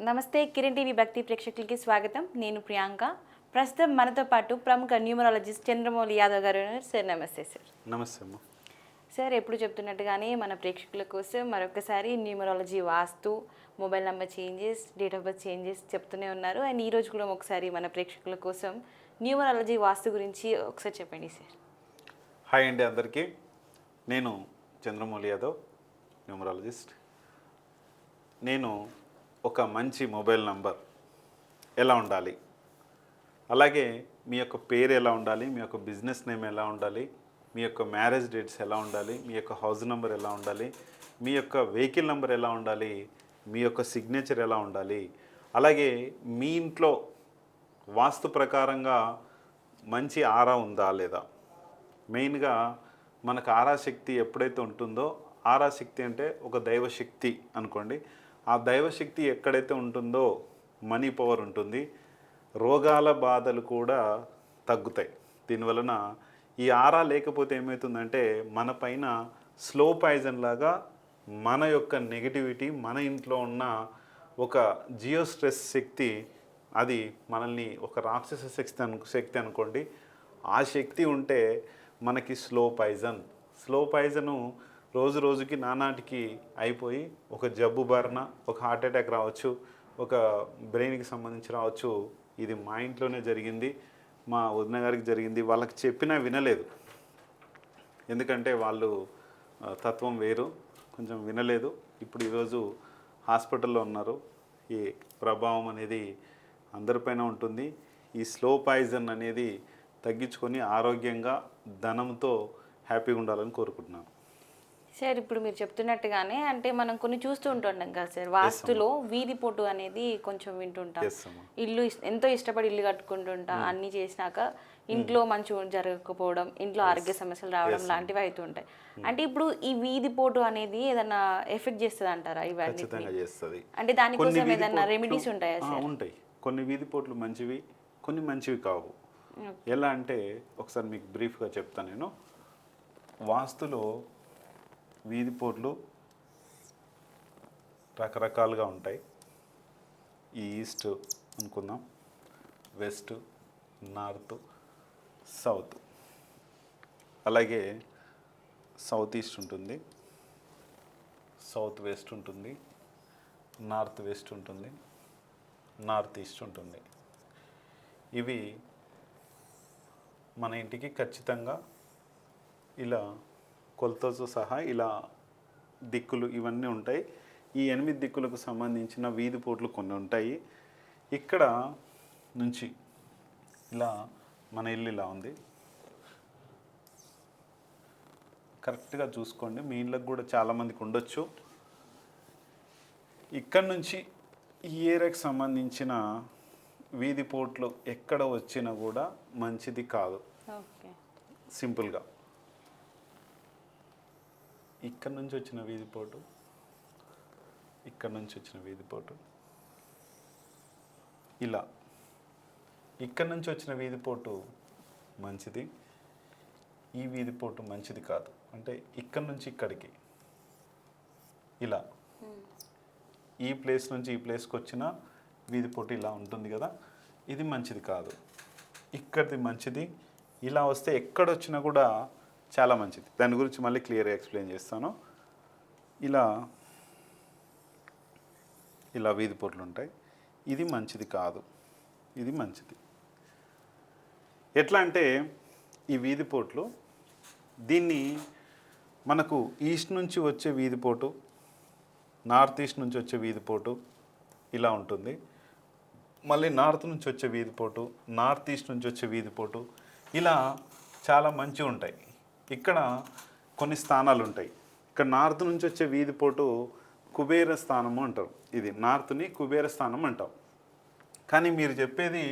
నమస్తే కిరణ్ టీవీ భక్తి ప్రేక్షకులకి స్వాగతం. నేను ప్రియాంక. ప్రస్తుతం మనతో పాటు ప్రముఖ న్యూమరాలజిస్ట్ చంద్రమౌళి యాదవ్ గారు సార్ నమస్తే సార్. నమస్తే అమ్మ. సార్ ఎప్పుడు చెప్తున్నట్టుగానే మన ప్రేక్షకుల కోసం మరొకసారి numerology vastu mobile number changes date of birth changes చెప్తూనే ఉన్నారు. అండ్ ఈ రోజు కూడా ఒకసారి మన ప్రేక్షకుల కోసం న్యూమరాలజీ వాస్తు గురించి ఒకసారి చెప్పండి సార్. హాయ్ అండి అందరికీ. నేను చంద్రమౌళి యాదవ్ న్యూమరాలజిస్ట్. నేను ఒక మంచి మొబైల్ నంబర్ ఎలా ఉండాలి? అలాగే మీ యొక్క పేరు ఎలా ఉండాలి? మీ యొక్క బిజినెస్ నేమ్ ఎలా ఉండాలి? మీ యొక్క మ్యారేజ్ డేట్స్ ఎలా ఉండాలి? మీ యొక్క హౌస్ నెంబర్ ఎలా ఉండాలి? మీ యొక్క వెహికల్ నెంబర్ ఎలా ఉండాలి? మీ యొక్క సిగ్నేచర్ ఎలా ఉండాలి? అలాగే మీ ఇంట్లో వాస్తు ప్రకారంగా మంచి ఆరా ఉందా లేదా? మెయిన్గా మనకు ఆరా శక్తి ఎప్పుడైతే ఉంటుందో ఆరా శక్తి అంటే ఒక దైవశక్తి అనుకోండి. ఆ దైవశక్తి ఎక్కడైతే ఉంటుందో మనీ పవర్ ఉంటుంది. రోగాల బాధలు కూడా తగ్గుతాయి. దీనివలన ఈ ఆరా లేకపోతే ఏమవుతుందంటే మన పైన స్లో పాయిజన్ లాగా మన యొక్క నెగిటివిటీ మన ఇంట్లో ఉన్న ఒక జియో స్ట్రెస్ శక్తి అది మనల్ని ఒక రాక్షస శక్తి అను శక్తి అనుకోండి. ఆ శక్తి ఉంటే మనకి స్లో పాయిజన్. స్లో పాయిజను రోజు రోజుకి నానాటికి అయిపోయి ఒక జబ్బు బారిన ఒక హార్ట్ అటాక్ రావచ్చు ఒక బ్రెయిన్కి సంబంధించి రావచ్చు. ఇది మా ఇంట్లోనే జరిగింది మా వదిన గారికి జరిగింది. వాళ్ళకి చెప్పినా వినలేదు. ఎందుకంటే వాళ్ళు తత్వం వేరు కొంచెం వినలేదు. ఇప్పుడు ఈరోజు హాస్పిటల్లో ఉన్నారు. ఈ ప్రభావం అనేది అందరిపైన ఉంటుంది. ఈ స్లో పాయిజన్ అనేది తగ్గించుకొని ఆరోగ్యంగా ధనంతో హ్యాపీగా ఉండాలని కోరుకుంటున్నాను. సార్ ఇప్పుడు మీరు చెప్తున్నట్టుగానే అంటే మనం కొన్ని చూస్తూ ఉంటుంటాం కదా సార్ వాస్తులో వీధి పొట్టు అనేది కొంచెం వింటుంటాం. ఇల్లు ఎంతో ఇష్టపడి ఇల్లు కట్టుకుంటుంటా అన్ని చేసినాక ఇంట్లో మంచి జరగకపోవడం ఇంట్లో ఆరోగ్య సమస్యలు రావడం లాంటివి అవుతుంటాయి. అంటే ఇప్పుడు ఈ వీధి పోటు అనేది ఏదన్నా ఎఫెక్ట్ చేస్తుంది అంటారా ఇవన్నీ చేస్తుంది. అంటే దానికోసం పోట్లు- రెమెడీస్ ఉంటాయా ఉంటాయి. కొన్ని వీధి పోట్లు మంచివి కొన్ని మంచివి కావు. ఎలా అంటే ఒకసారి మీకు బ్రీఫ్గా చెప్తాను నేను. వాస్తులో వీధి పోర్లు రకరకాలుగా ఉంటాయి. ఈ ఈస్ట్ అనుకుందాం వెస్ట్ నార్త్ సౌత్. అలాగే సౌత్ ఈస్ట్ ఉంటుంది సౌత్ వెస్ట్ ఉంటుంది నార్త్ వెస్ట్ ఉంటుంది నార్త్ ఈస్ట్ ఉంటుంది. ఇవి మన ఇంటికి ఖచ్చితంగా ఇలా కొలతతో సహా ఇలా దిక్కులు ఇవన్నీ ఉంటాయి. ఈ ఎనిమిది దిక్కులకు సంబంధించిన వీధి పోట్లు కొన్ని ఉంటాయి. ఇక్కడ నుంచి ఇలా మన ఇల్లు ఇలా ఉంది. కరెక్ట్గా చూసుకోండి. మీ ఇళ్ళకి కూడా చాలామందికి ఉండొచ్చు. ఇక్కడ నుంచి ఈ ఏరియాకి సంబంధించిన వీధి పోట్లు ఎక్కడ వచ్చినా కూడా మంచిది కాదు. సింపుల్గా. ఇక్కడ నుంచి వచ్చిన వీధి పోటు. ఇక్కడ నుంచి వచ్చిన వీధి పోటు. ఇలా. ఇక్కడ నుంచి వచ్చిన వీధి పోటు మంచిది. ఈ వీధి పోటు మంచిది కాదు. అంటే ఇక్కడ నుంచి ఇక్కడికి. ఇలా. ఈ ప్లేస్ నుంచి ఈ ప్లేస్కి వచ్చిన వీధి పోటు ఇలా ఉంటుంది కదా. ఇది మంచిది కాదు. ఇక్కడిది మంచిది. ఇలా వస్తే ఎక్కడొచ్చినా కూడా చాలా మంచిది. దాని గురించి మళ్ళీ క్లియర్గా ఎక్స్ప్లెయిన్ చేస్తాను. ఇలా ఇలా వీధి పోట్లు ఉంటాయి. ఇది మంచిది కాదు. ఇది మంచిది. ఎట్లా అంటే ఈ వీధి పోట్లు దీన్ని మనకు ఈస్ట్ నుంచి వచ్చే వీధి పోటు నార్త్ ఈస్ట్ నుంచి వచ్చే వీధి పోటు ఇలా ఉంటుంది. మళ్ళీ నార్త్ నుంచి వచ్చే వీధి పోటు నార్త్ ఈస్ట్ నుంచి వచ్చే వీధి పోటు ఇలా చాలా మంచిగా ఉంటాయి. ఇక్కడ కొన్ని స్థానాలు ఉంటాయి. ఇక్కడ నార్త్ నుంచి వచ్చే వీధి పోటు కుబేర స్థానము అంటారు. ఇది నార్త్ని కుబేర స్థానం అంటాం. కానీ మీరు చెప్పేది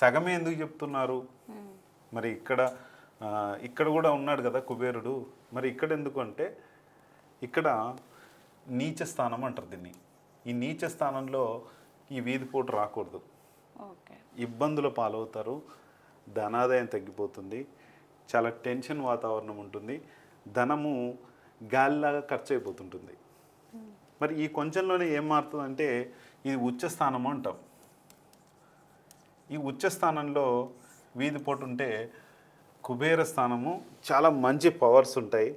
సగమే ఎందుకు చెప్తున్నారు? మరి ఇక్కడ ఇక్కడ కూడా ఉన్నాడు కదా కుబేరుడు. మరి ఇక్కడ ఎందుకు అంటే ఇక్కడ నీచ స్థానం అంటారు దీన్ని. ఈ నీచ స్థానంలో ఈ వీధిపోటు రాకూడదు. ఓకే. ఇబ్బందుల పాలవుతారు. ధనాదాయం తగ్గిపోతుంది. చాలా టెన్షన్ వాతావరణం ఉంటుంది. ధనము గాలిలాగా ఖర్చు అయిపోతుంటుంది మరి ఈ కొంచెంలోనే ఏం మారుతుందంటే ఇది ఉచ్చ స్థానము అంటాం. ఈ ఉచ్చ స్థానంలో వీధి పోటు ఉంటే కుబేర స్థానము చాలా మంచి పవర్స్ ఉంటాయి.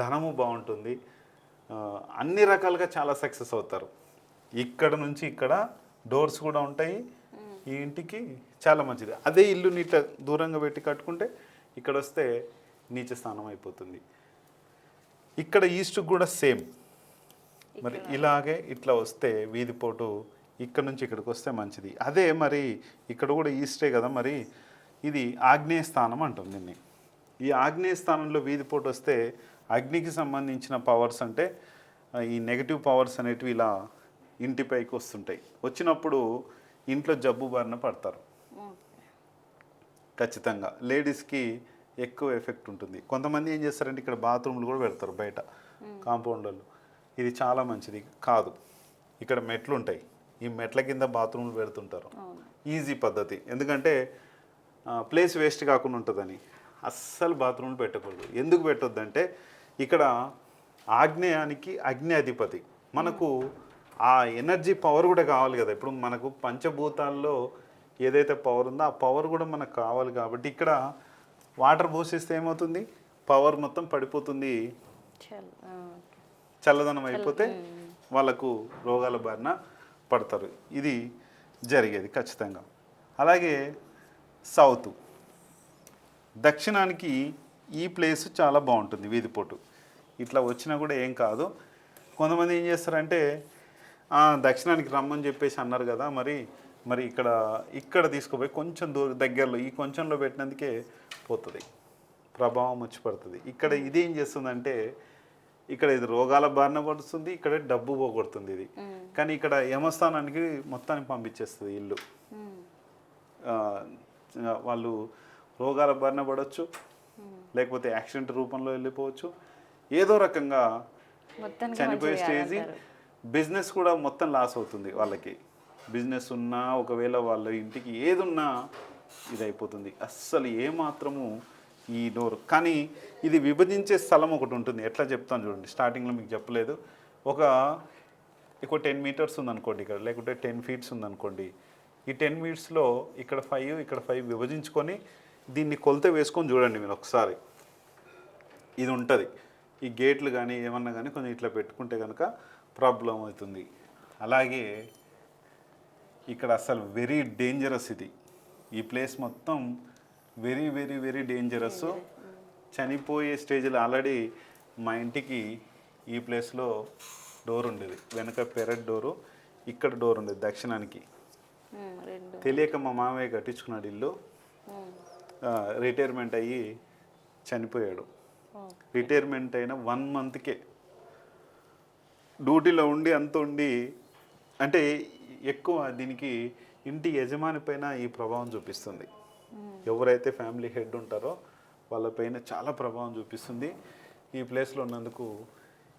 ధనము బాగుంటుంది. అన్ని రకాలుగా చాలా సక్సెస్ అవుతారు. ఇక్కడ నుంచి ఇక్కడ డోర్స్ కూడా ఉంటాయి. ఈ ఇంటికి చాలా మంచిది. అదే ఇల్లు నీట దూరంగా పెట్టి కట్టుకుంటే ఇక్కడ వస్తే నీచ స్థానం అయిపోతుంది. ఇక్కడ ఈస్ట్ కూడా సేమ్. మరి ఇలాగే ఇట్లా వస్తే వీధిపోటు ఇక్కడ నుంచి ఇక్కడికి వస్తే మంచిది. అదే మరి ఇక్కడ కూడా ఈస్టే కదా మరి ఇది ఆగ్నేయ స్థానం అంటుంది దీన్ని. ఈ ఆగ్నేయ స్థానంలో వీధిపోటు వస్తే అగ్నికి సంబంధించిన పవర్స్ అంటే ఈ నెగటివ్ పవర్స్ అనేటివి ఇలా ఇంటిపైకి వస్తుంటాయి. వచ్చినప్పుడు ఇంట్లో జబ్బు బారిన పడతారు. ఖచ్చితంగా. లేడీస్కి ఎక్కువ ఎఫెక్ట్ ఉంటుంది. కొంతమంది ఏం చేస్తారంటే ఇక్కడ బాత్రూమ్లు కూడా పెడతారు బయట కాంపౌండ్లలో. ఇది చాలా మంచిది. కాదు. ఇక్కడ మెట్లు ఉంటాయి ఈ మెట్ల కింద బాత్రూమ్లు పెడుతుంటారు. ఈజీ పద్ధతి. ఎందుకంటే ప్లేస్ వేస్ట్ కాకుండా ఉంటుందని. అస్సలు బాత్రూమ్లు పెట్టకూడదు. ఎందుకు పెట్టొద్దంటే ఇక్కడ ఆగ్నేయానికి అగ్ని అధిపతి. మనకు ఆ ఎనర్జీ పవర్ కూడా కావాలి కదా. ఇప్పుడు మనకు పంచభూతాల్లో ఏదైతే పవర్ ఉందో ఆ పవర్ కూడా మనకు కావాలి కాబట్టి ఇక్కడ వాటర్ పోసేస్తే ఏమవుతుంది? పవర్ మొత్తం పడిపోతుంది. చల్లదనం అయిపోతే వాళ్ళకు రోగాల బారిన పడతారు. ఇది జరిగేది ఖచ్చితంగా. అలాగే సౌత్ దక్షిణానికి ఈ ప్లేస్ చాలా బాగుంటుంది వీధిపోటు ఇట్లా వచ్చినా కూడా ఏం కాదు. కొంతమంది ఏం చేస్తారంటే "ఆ, దక్షిణానికి రమ్మని చెప్పేసి అన్నారు కదా మరి మరి ఇక్కడ ఇక్కడ తీసుకుపోయి కొంచెం దూర దగ్గరలో ఈ కొంచెంలో పెట్టినందుకే పోతుంది. ప్రభావం వచ్చి పడుతుంది. ఇక్కడ ఇది ఏం చేస్తుందంటే ఇక్కడ ఇది రోగాల బారిన పడుతుంది ఇక్కడ డబ్బు పోగొడుతుంది ఇది. కానీ ఇక్కడ యమస్థానానికి మొత్తానికి పంపించేస్తుంది ఇల్లు. వాళ్ళు రోగాల బారిన పడవచ్చు లేకపోతే యాక్సిడెంట్ రూపంలో వెళ్ళిపోవచ్చు. ఏదో రకంగా చనిపోయే స్టేజ్. బిజినెస్ కూడా మొత్తం లాస్ అవుతుంది వాళ్ళకి. బిజినెస్ ఉన్నా ఒకవేళ వాళ్ళ ఇంటికి ఏదున్నా ఇది అయిపోతుంది అస్సలు ఏమాత్రము ఈ డోర్ కానీ ఇది విభజించే స్థలం ఒకటి ఉంటుంది. ఎట్లా చెప్తాను చూడండి. స్టార్టింగ్లో మీకు చెప్పలేదు. ఒక ఎక్కువ టెన్ మీటర్స్ ఉందనుకోండి ఇక్కడ. లేకుంటే టెన్ ఫీట్స్ ఉందనుకోండి. ఈ టెన్ మీటర్స్లో ఇక్కడ ఫైవ్ ఇక్కడ ఫైవ్ విభజించుకొని దీన్ని కొలత వేసుకొని చూడండి మీరు ఒకసారి. ఇది ఉంటుంది. ఈ గేట్లు కానీ ఏమన్నా కానీ కొంచెం ఇట్లా పెట్టుకుంటే కనుక ప్రాబ్లం అవుతుంది. అలాగే ఇక్కడ అసలు వెరీ డేంజరస్ ఇది. ఈ ప్లేస్ మొత్తం వెరీ వెరీ వెరీ డేంజరస్ చనిపోయే స్టేజ్లో ఆల్రెడీ మా ఇంటికి ఈ ప్లేస్లో డోర్ ఉండేది. వెనక పెరట్ డోరు ఇక్కడ డోర్ ఉండేది దక్షిణానికి. తెలియక మా మామయ్య కట్టించుకున్నాడు ఇల్లు. రిటైర్మెంట్ అయ్యి చనిపోయాడు. రిటైర్మెంట్ అయిన వన్ మంత్కే డ్యూటీలో ఉండి అంత ఉండి అంటే ఎక్కువ దీనికి ఇంటి యజమాని పైన ఈ ప్రభావం చూపిస్తుంది. ఎవరైతే ఫ్యామిలీ హెడ్ ఉంటారో వాళ్ళపైన చాలా ప్రభావం చూపిస్తుంది. ఈ ప్లేస్లో ఉన్నందుకు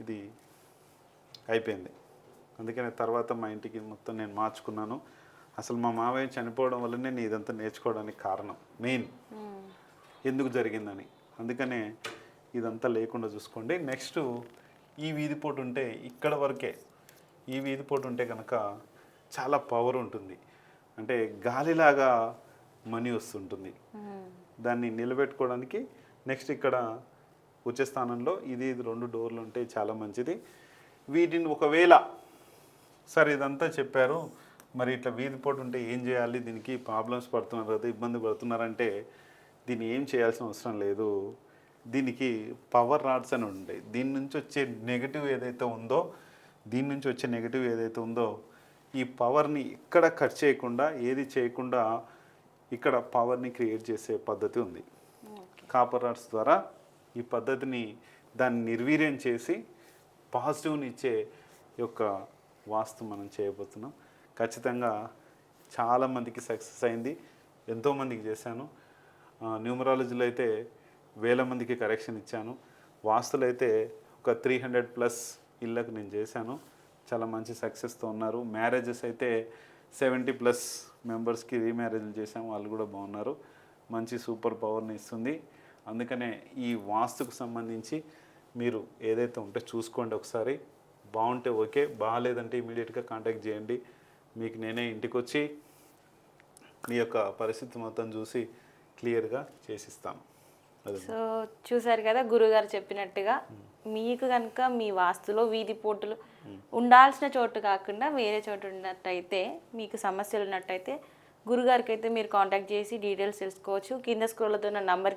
ఇది అయిపోయింది. అందుకనే తర్వాత మా ఇంటికి మొత్తం నేను మార్చుకున్నాను. అసలు మా మావయ్య చనిపోవడం వల్లనే నేను ఇదంతా నేర్చుకోవడానికి కారణం మెయిన్. ఎందుకు జరిగిందని. అందుకనే ఇదంతా లేకుండా చూసుకోండి. నెక్స్ట్ ఈ వీధిపోటు ఉంటే ఇక్కడ వరకే ఈ వీధిపోటు ఉంటే కనుక చాలా పవర్ ఉంటుంది. అంటే గాలిలాగా మనీ వస్తుంటుంది. మ్మ్. దాన్ని నిలబెట్టుకోవడానికి నెక్స్ట్ ఇక్కడ ఉచ్చ స్థానంలో ఇది ఇది రెండు డోర్లు ఉంటే చాలా మంచిది. వీటిని ఒకవేళ సరే ఇదంతా చెప్పారు. మరి ఇట్లా వీధిపోటు ఉంటే ఏం చేయాలి? దీనికి ప్రాబ్లమ్స్ పడుతున్నారు కదా ఇబ్బంది పడుతున్నారంటే దీన్ని ఏం చేయాల్సిన అవసరం లేదు. దీనికి పవర్ రాడ్స్ అని ఉంటాయి దీని నుంచి వచ్చే నెగటివ్ ఏదైతే ఉందో దీని నుంచి వచ్చే నెగటివ్ ఏదైతే ఉందో ఈ పవర్ని ఇక్కడ కట్ చేయకుండా ఏది చేయకుండా ఇక్కడ పవర్ని క్రియేట్ చేసే పద్ధతి ఉంది. కాపర్ రాడ్స్ ద్వారా ఈ పద్ధతిని దాన్ని నిర్వీర్యం చేసి పాజిటివ్ని ఇచ్చే యొక్క వాస్తు మనం చేయబోతున్నాం. ఖచ్చితంగా చాలామందికి సక్సెస్ అయింది. ఎంతోమందికి చేశాను. న్యూమరాలజీలో అయితే వేల మందికి కరెక్షన్ ఇచ్చాను. వాస్తులు అయితే ఒక త్రీ హండ్రెడ్ ప్లస్ ఇళ్ళకు నేను చేశాను. చాలా మంచి సక్సెస్తో ఉన్నారు. మ్యారేజెస్ అయితే సెవెంటీ ప్లస్ మెంబర్స్కి రీమ్యారేజ్లు చేశాము వాళ్ళు కూడా బాగున్నారు. మంచి సూపర్ పవర్ని ఇస్తుంది. అందుకనే ఈ వాస్తుకు సంబంధించి మీరు ఏదైతే ఉంటే చూసుకోండి ఒకసారి. బాగుంటే ఓకే. బాగాలేదంటే ఇమీడియట్గా కాంటాక్ట్ చేయండి. మీకు నేనే ఇంటికి వచ్చి మీ యొక్క పరిస్థితి మొత్తం చూసి క్లియర్గా చేసిస్తాను అది సో చూసారు కదా గురుగారు చెప్పినట్టుగా మీకు కనుక మీ వాస్తులో వీధి పోటులు ఉండాల్సిన చోటు కాకుండా వేరే చోటు ఉన్నట్టయితే మీకు సమస్యలు ఉన్నట్టయితే గురుగారికి అయితే మీరు కాంటాక్ట్ చేసి డీటెయిల్స్ తెలుసుకోవచ్చు. కింద స్క్రోల్తో ఉన్న నంబర్